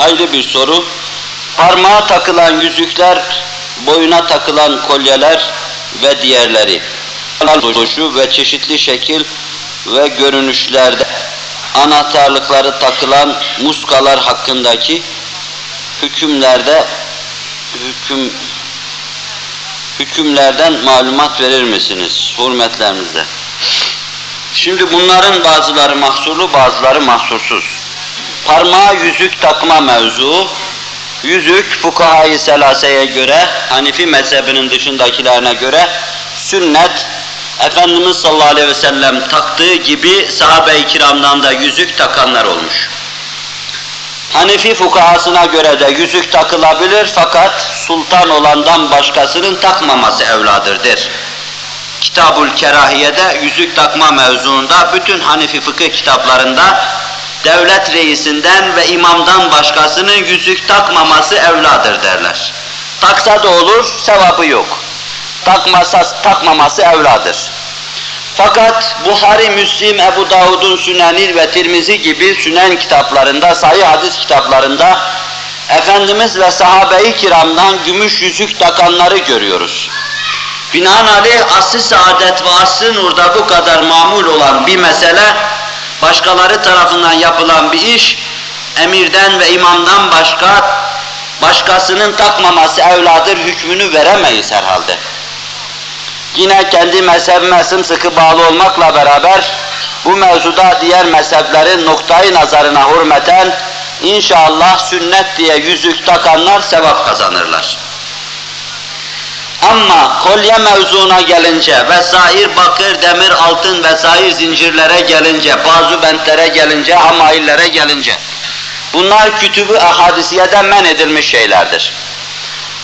ayrı bir soru. Parmağa takılan yüzükler, boyuna takılan kolyeler ve diğerleri. Duruşu ve çeşitli şekil ve görünüşlerde anahtarlıkları takılan muskalar hakkındaki hükümlerde hüküm hükümlerden malumat verir misiniz hürmetlerimizle? Şimdi bunların bazıları mahsurlu, bazıları mahsursuz. Parmağa yüzük takma mevzu, yüzük fukaha-i selaseye göre, Hanifi mezhebinin dışındakilerine göre sünnet, Efendimiz sallallahu aleyhi ve sellem taktığı gibi sahabe-i kiramdan da yüzük takanlar olmuş. Hanefi fukahasına göre de yüzük takılabilir fakat sultan olandan başkasının takmaması evladır Kitabul Kerahiye'de yüzük takma mevzuunda bütün Hanefi fıkıh kitaplarında devlet reisinden ve imamdan başkasının yüzük takmaması evladır derler. Taksa da olur, sevabı yok. Takmasa, takmaması evladır. Fakat Buhari, Müslim, Ebu Davud'un Süneni ve Tirmizi gibi sünen kitaplarında, sahih hadis kitaplarında Efendimiz ve sahabe-i kiramdan gümüş yüzük takanları görüyoruz. Binaenaleyh asr-ı saadet ve asr-ı nurda bu kadar mamul olan bir mesele, başkaları tarafından yapılan bir iş, emirden ve imamdan başka, başkasının takmaması evladır hükmünü veremeyiz herhalde. Yine kendi mezhebime sımsıkı bağlı olmakla beraber, bu mevzuda diğer mezheplerin noktayı nazarına hürmeten, inşallah sünnet diye yüzük takanlar sevap kazanırlar. Ama kolye mevzuna gelince vesair bakır, demir, altın vesair zincirlere gelince, bazı bentlere gelince, hamaillere gelince bunlar kütübü ahadisiyede men edilmiş şeylerdir.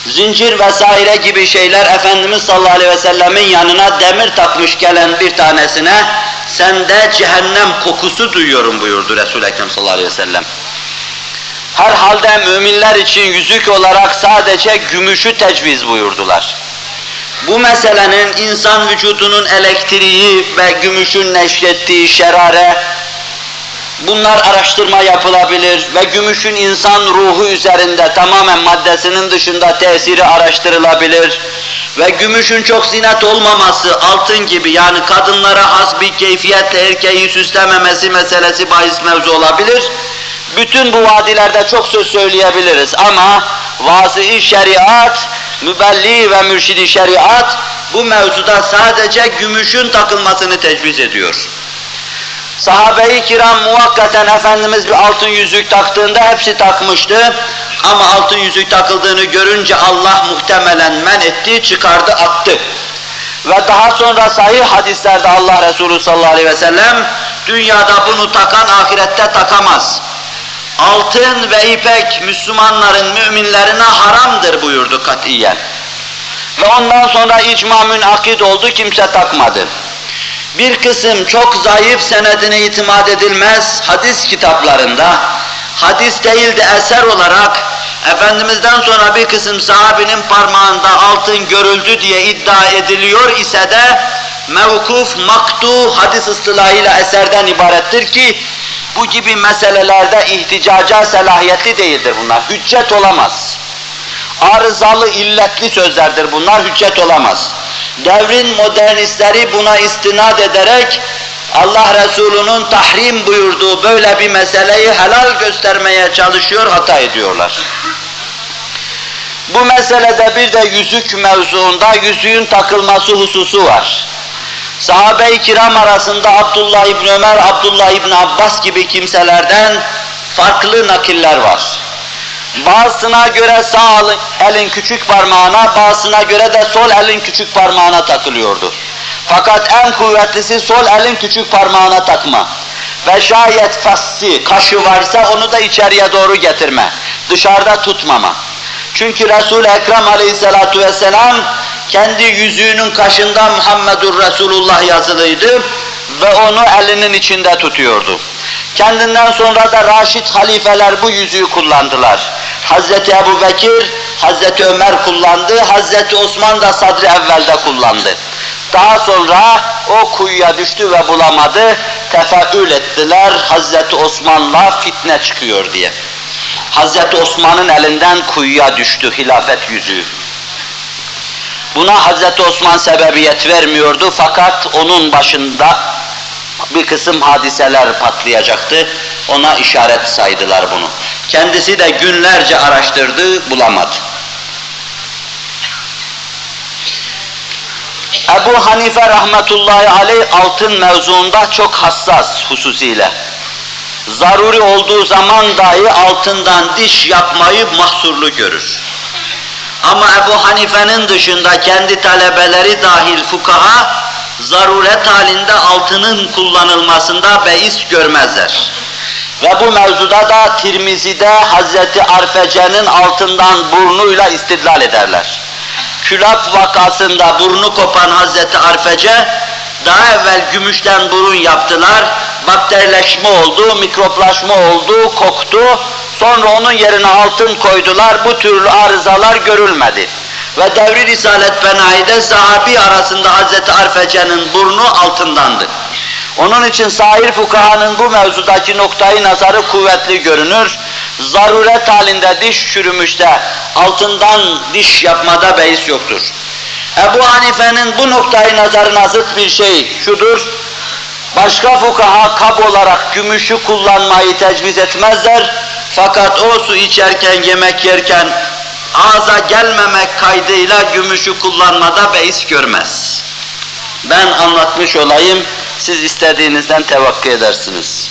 Zincir vesaire gibi şeyler Efendimiz sallallahu aleyhi ve sellemin yanına demir takmış gelen bir tanesine sende cehennem kokusu duyuyorum buyurdu Resul-i Ekrem sallallahu aleyhi ve sellem. Herhalde müminler için yüzük olarak sadece gümüşü tecviz buyurdular. Bu meselenin insan vücudunun elektriği ve gümüşün neşrettiği şerare, bunlar araştırma yapılabilir ve gümüşün insan ruhu üzerinde tamamen maddesinin dışında tesiri araştırılabilir ve gümüşün çok zinet olmaması altın gibi yani kadınlara has bir keyfiyetle erkeği süslememesi meselesi bahis mevzu olabilir. Bütün bu vadilerde çok söz söyleyebiliriz ama vazı şeriat, mübelli ve mürşidi şeriat bu mevzuda sadece gümüşün takılmasını tecviz ediyor. Sahabe-i kiram muvakkaten Efendimiz bir altın yüzük taktığında hepsi takmıştı. Ama altın yüzük takıldığını görünce Allah muhtemelen men etti, çıkardı, attı. Ve daha sonra sahih hadislerde Allah Resulü sallallahu aleyhi ve sellem dünyada bunu takan ahirette takamaz. Altın ve ipek Müslümanların, müminlerine haramdır buyurdu katiyen. Ve ondan sonra icma münakid oldu, kimse takmadı. Bir kısım çok zayıf senedine itimat edilmez hadis kitaplarında, hadis değil de eser olarak Efendimiz'den sonra bir kısım sahabinin parmağında altın görüldü diye iddia ediliyor ise de mevkuf, maktu hadis ıstılahıyla eserden ibarettir ki bu gibi meselelerde ihticaca selahiyetli değildir bunlar. Hüccet olamaz. Arızalı, illetli sözlerdir bunlar, hüccet olamaz. Devrin modernistleri buna istinad ederek Allah Resulü'nün tahrim buyurduğu böyle bir meseleyi helal göstermeye çalışıyor, hata ediyorlar. Bu meselede bir de yüzük mevzuunda yüzüğün takılması hususu var. Sahabe-i kiram arasında Abdullah İbni Ömer, Abdullah İbni Abbas gibi kimselerden farklı nakiller var. Bazısına göre sağ elin küçük parmağına, bazısına göre de sol elin küçük parmağına takılıyordu. Fakat en kuvvetlisi sol elin küçük parmağına takma. Ve şayet fassi, kaşı varsa onu da içeriye doğru getirme. Dışarıda tutmama. Çünkü Resul-i Ekrem aleyhissalatu vesselam kendi yüzüğünün kaşında Muhammedur Resulullah yazılıydı ve onu elinin içinde tutuyordu. Kendinden sonra da Raşid halifeler bu yüzüğü kullandılar. Hazreti Ebu Bekir, Hazreti Ömer kullandı, Hazreti Osman da sadri evvelde kullandı. Daha sonra o kuyuya düştü ve bulamadı, tefeül ettiler Hazreti Osman'la fitne çıkıyor diye. Hazreti Osman'ın elinden kuyuya düştü hilafet yüzüğü. Buna Hazreti Osman sebebiyet vermiyordu fakat onun başında bir kısım hadiseler patlayacaktı. Ona işaret saydılar bunu. Kendisi de günlerce araştırdı, bulamadı. Ebu Hanife rahmetullahi aleyh altın mevzuunda çok hassas hususiyle. Zaruri olduğu zaman dahi altından diş yapmayı mahsurlu görür. Ama Ebu Hanife'nin dışında kendi talebeleri dahil fukaha, zaruret halinde altının kullanılmasında beis görmezler. Ve bu mevzuda da Tirmizi'de Hazreti Arfece'nin altından burnuyla istidlal ederler. Külaf vakasında burnu kopan Hazreti Arfece, daha evvel gümüşten burun yaptılar, bakterileşme oldu, mikroplaşma oldu, koktu, sonra onun yerine altın koydular, bu türlü arızalar görülmedi. Ve devri Risalet Benayi'de sahabi arasında Hazreti Arfece'nin burnu altındandı. Onun için sahir fukahanın bu mevzudaki noktayı nazarı kuvvetli görünür. Zaruret halinde diş çürümüşte altından diş yapmada beis yoktur. Ebu Hanife'nin bu noktayı nazarına zıt bir şey şudur. Başka fukaha kab olarak gümüşü kullanmayı tecviz etmezler. Fakat o su içerken, yemek yerken ağza gelmemek kaydıyla gümüşü kullanmada beis görmez. Ben anlatmış olayım, siz istediğinizden tevakkü edersiniz.